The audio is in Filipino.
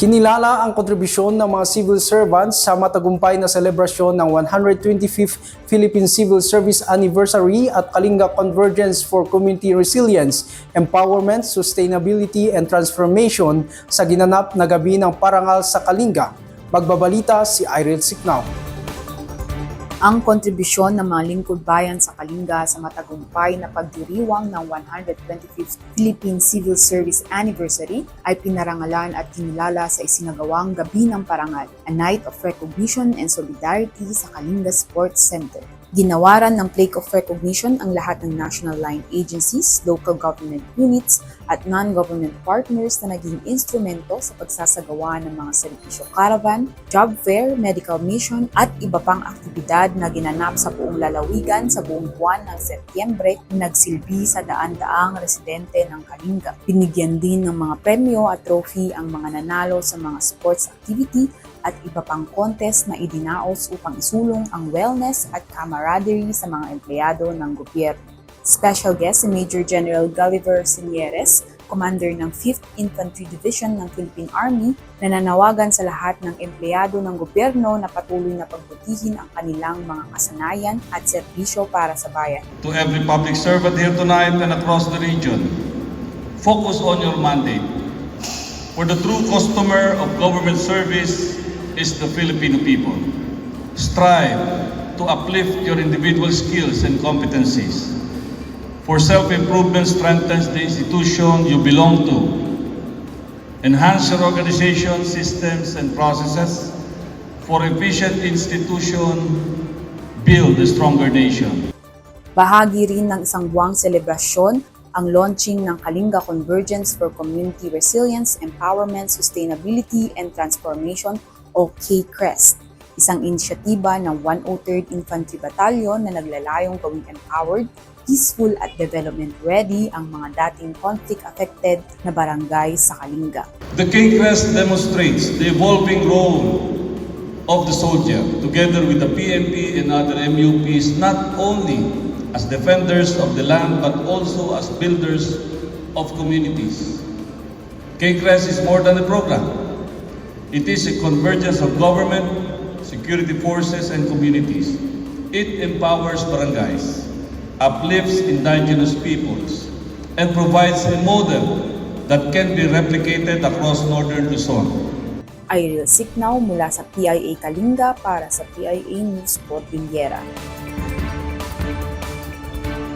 Kinilala ang kontribusyon ng mga civil servants sa matagumpay na selebrasyon ng 125th Philippine Civil Service Anniversary at Kalinga Convergence for Community Resilience, Empowerment, Sustainability and Transformation sa ginanap na gabi ng parangal sa Kalinga. Magbabalita si Irene Siknao. Ang kontribusyon ng mga lingkod bayan sa Kalinga sa matagumpay na pagdiriwang ng 125th Philippine Civil Service Anniversary ay pinarangalan at kinilala sa isinagawang Gabi ng Parangal, a night of recognition and solidarity sa Kalinga Sports Center. Ginawaran ng plaque of recognition ang lahat ng national line agencies, local government units at non-government partners na naging instrumento sa pagsasagawa ng mga serbisyo caravan, job fair, medical mission at iba pang aktibidad na ginanap sa buong lalawigan sa buong buwan ng Setyembre na nagsilbi sa daan-daang residente ng Kalinga. Binigyan din ng mga premyo at trophy ang mga nanalo sa mga sports activity at iba pang contest na idinaos upang isulong ang wellness at camaraderie sa mga empleyado ng gobyerno. Special guest si Major General Gulliver Sinieres, commander ng 5th Infantry Division ng Philippine Army, na nanawagan sa lahat ng empleyado ng gobyerno na patuloy na pagbutihin ang kanilang mga kasanayan at serbisyo para sa bayan. To every public servant here tonight and across the region, focus on your mandate. For the true customer of government service is the Filipino people. Strive to uplift your individual skills and competencies. For self-improvement strengthens the institution you belong to. Enhance your organization, systems, and processes. For efficient institution, build a stronger nation. Bahagi rin ng isang buwang selebrasyon ang launching ng Kalinga Convergence for Community Resilience, Empowerment, Sustainability, and Transformation o K-CREST, isang inisyatiba ng 103rd Infantry Battalion na naglalayong gawing empowered, peaceful at development ready ang mga dating conflict-affected na barangay sa Kalinga. The King Crest demonstrates the evolving role of the soldier, together with the PNP and other MUPs, not only as defenders of the land, but also as builders of communities. King Crest is more than a program. It is a convergence of government, security forces, and communities. It empowers barangays, uplifts indigenous peoples, and provides a model that can be replicated across northern Luzon. Irene Siknaw mula sa PIA Kalinga para sa PIA News Cordillera.